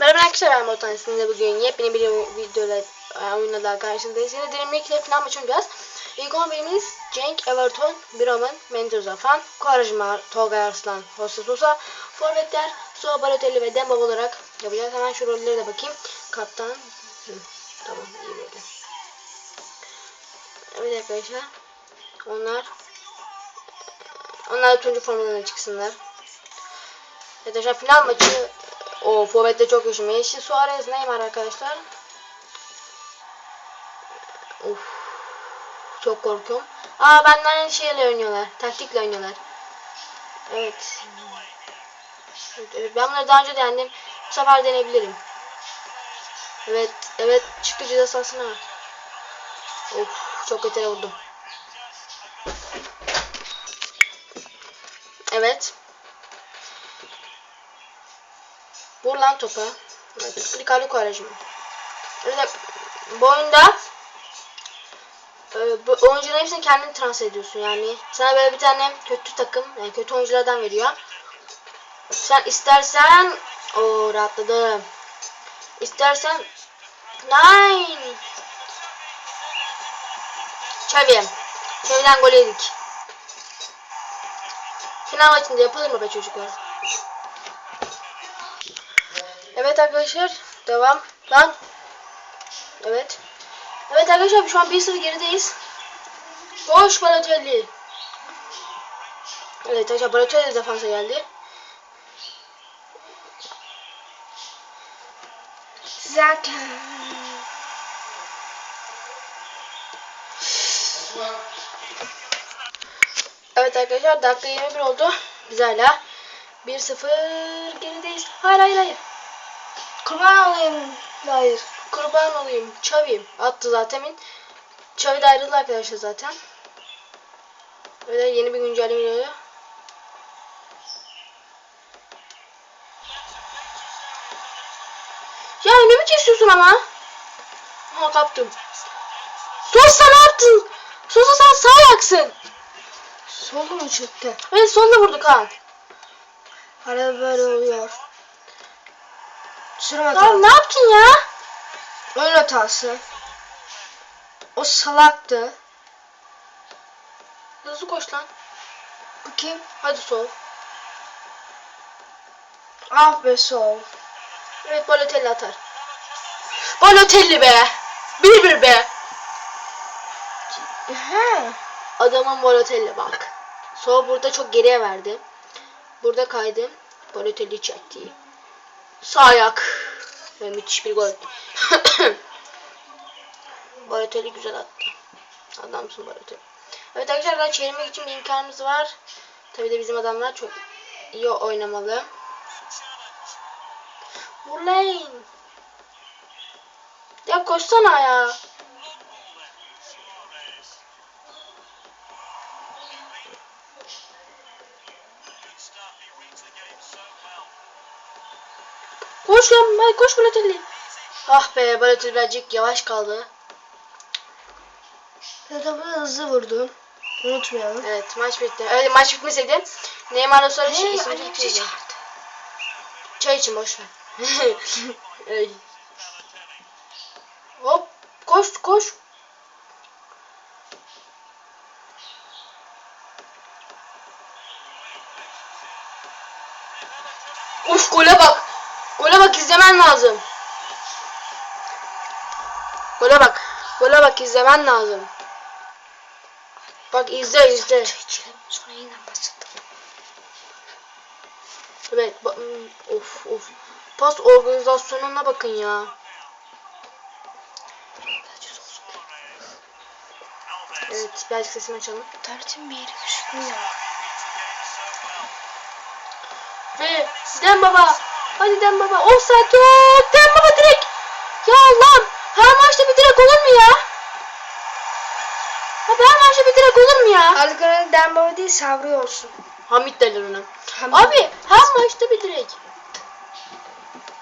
Merhaba arkadaşlar ben Botan bugün yepyeni bir videoyla e, oyunla daha karşınızdayız. Yine dilimlikle final maçı oynayacağız. İlk 11'imiz Cenk, Everton, Biroman, Mendoza, Fan, Quaresma, Tolga Arslan, Jose Sosa, Forvetler, Soa Balotelli ve Demba olarak yapacağız. Hemen şu rollere de bakayım. Kaptan. Hı, tamam iyi böyle. Evet arkadaşlar. Onlar onlar turuncu formalarına çıksınlar. Arkadaşlar final maçı o forvette çok yaşım. Yeşil Suarez Neymar arkadaşlar. Of. Çok korkuyorum. Aa benden aynı şeyle oynuyorlar. Taktikle oynuyorlar. Evet. Evet. Ben bunları daha önce de yendim. Bu sefer deneyebilirim. Evet. Evet. Çıktı ceza sahasına. Of. Çok kötü vurdum. Evet. Vur lan topa. Ricardo Quaresma. Evet. Bu oyunda e, bu oyuncuların hepsini kendin transfer ediyorsun yani. Sana böyle bir tane kötü takım, yani kötü oyunculardan veriyor. Sen istersen o rahatladım. İstersen Nine. Xavi. Xavi'den gol yedik. Final maçında yapılır mı be çocuklar? Evet arkadaşlar devam. Lan. Evet. Evet arkadaşlar şu an 1-0 gerideyiz. Koş Balotelli. Evet arkadaşlar Balotelli de defansa geldi. Zaten. Evet arkadaşlar dakika 21 oldu. Biz hala 1-0 gerideyiz. Hayır hayır hayır. Kurban olayım. Hayır. Kurban olayım. Xavi attı zaten. Xavi de ayrıldı arkadaşlar zaten. Böyle yeni bir güncelleme geliyor. Ya önümü kesiyorsun ama. Ha kaptım. Sosa ne yaptın? Sosa sen sağ ayaksın. Soldu mu çıktı? Evet sonunda vurduk ha. Arada böyle oluyor. Sürüm Tamam hatası. ne yaptın ya? Oyun hatası. O salaktı. Hızlı koş lan. Bu kim? Hadi sol. Ah be sol. Evet Balotelli atar. Balotelli be. Bir bir be. He. Adamın Balotelli bak. Sol burada çok geriye verdi. Burada kaydı. Balotelli çekti. Sağ ayak. Ve müthiş bir gol. Balotelli güzel attı. Adamsın Balotelli. Evet arkadaşlar çevirmek için bir imkanımız var. Tabi de bizim adamlar çok iyi oynamalı. Vurlayın. Ya koşsana ya. Koş lan hadi koş Balotelli. Ah be Balotelli birazcık yavaş kaldı. Bunu hızlı vurdu. Unutmayalım. Evet maç bitti. Öyle maç bitmeseydi Neymar'la sonra şey bizi bitirdi. çağırdı. Çay için boş ver. Hop koş koş. Uf gole bak. Gole bak izlemen lazım. Gole bak. Gole bak izlemen lazım. Bak izle izle. Sonra yeniden başladı. Evet. hmm, Of of. Pas organizasyonuna bakın ya. Evet. Birazcık sesimi açalım. Tarçın bir yeri düşürüyor. Ve Dem Baba. Hadi Dem Baba. Offside yok. Dem Baba direkt. Ya Allah'ım. Her maçta bir direkt olur mu ya? Abi her maçta bir direkt olur mu ya? Artık onun Dembaba değil Sabri olsun. Hamit derler ona. Hamit. Abi her maçta bir direkt.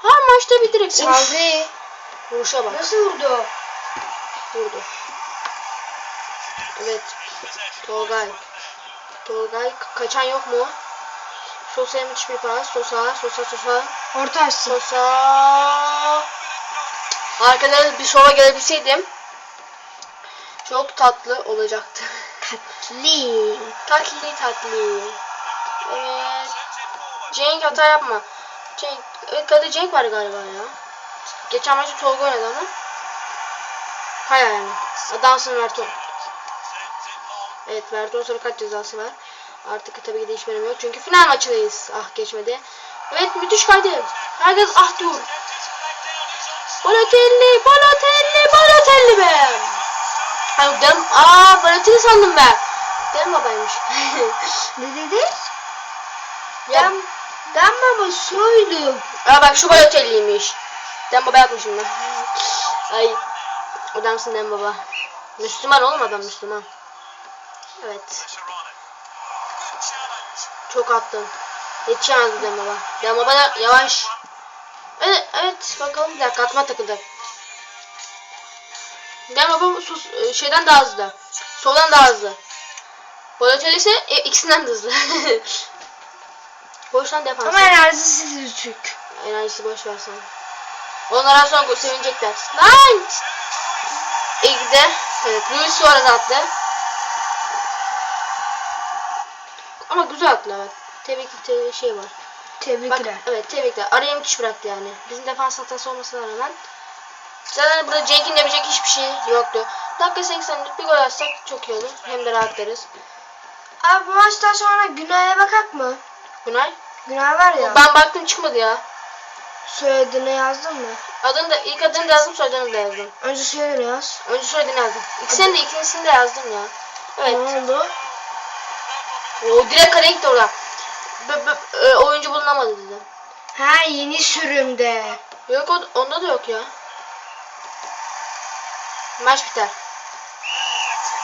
Her maçta bir direkt. Sabri. Vuruşa bak. Nasıl vurdu? Vurdu. Evet. Tolgay. Tolgay ka- kaçan yok mu? Sosa'ya müthiş bir pas. Sosa, Sosa, Sosa. Orta açsın. Sosa. Arkadan bir sova gelebilseydim çok tatlı olacaktı. Katli. tatlı tatlı. Evet. Cenk hata yapma. Cenk, kadı Cenk var galiba ya. Geçen maçta Tolga oynadı ama. Hayır yani. Adamsın Verton. Evet Verton sonra kaç cezası var. Artık tabii ki de yok. Çünkü final maçındayız. Ah geçmedi. Evet müthiş kaydı. Herkes ah diyor. Balotelli, Balotelli, Balotelli be. Hayır dem, aa Balotelli sandım ben. Dem babaymış. Ne dedi? Ben, ben baba soydum. aa bak şu Balotelli'ymiş. Dem baba yapmışım ben. Ay. Adamsın Dem baba. Müslüman oğlum adam Müslüman. Evet. Çok attın. Yetişemezdi Dem baba. Dem baba da yavaş. Evet, evet bakalım bir dakika atma takıldı. Dem baba sus, e, şeyden daha hızlı. Soldan daha hızlı. Balotelli ise e, ikisinden de hızlı. Boştan defans. Ama enerjisi düşük. Enerjisi boş ver sen. Onlara sonra gol sevinecekler. Lan! İlgide. Evet, Luis Suarez attı. Ama güzel evet. Tebrik te şey var. Bak, Tebrikler. evet tebrikler. Araya müthiş bıraktı yani. Bizim defans hatası olmasına rağmen. Zaten burada Cenk'in yapabilecek hiçbir şey yoktu. Dakika 80'lik bir gol atsak çok iyi olur. Hem de rahatlarız. Abi bu maçtan sonra Günay'a bakak mı? Günay. Günay var ya. Ben baktım çıkmadı ya. Soyadını yazdın mı? Adını da ilk adını da yazdım soyadını da yazdım. Önce soyadını yaz. Önce soyadını yazdım. İkisini de ikincisini de yazdım ya. Evet. Ne oldu? O direkt kaleye gitti orada. B- b- e, oyuncu bulunamadı dedi. Ha yeni sürümde. Yok o, onda da yok ya. Maç biter.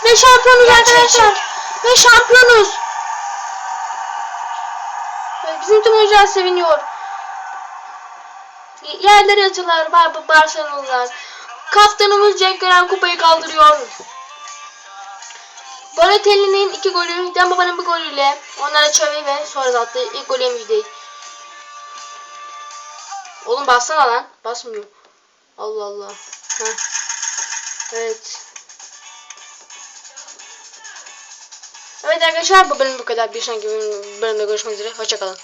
Ve şampiyonuz arkadaşlar. Ve şampiyonuz. Ve bizim tüm oyuncular seviniyor. Y- Yerlere açılar Bar Barcelona'lılar. Kaptanımız Cenk Gören kupayı kaldırıyor. Balotelli'nin iki golü, Dembaba'nın bir golüyle onlara Xavi ve Suarez attı. İlk golü değil. Oğlum bassana lan. Basmıyor. Allah Allah. Heh. Evet. Evet arkadaşlar bu bölüm bu kadar. Bir sonraki bölümde görüşmek üzere. Hoşçakalın.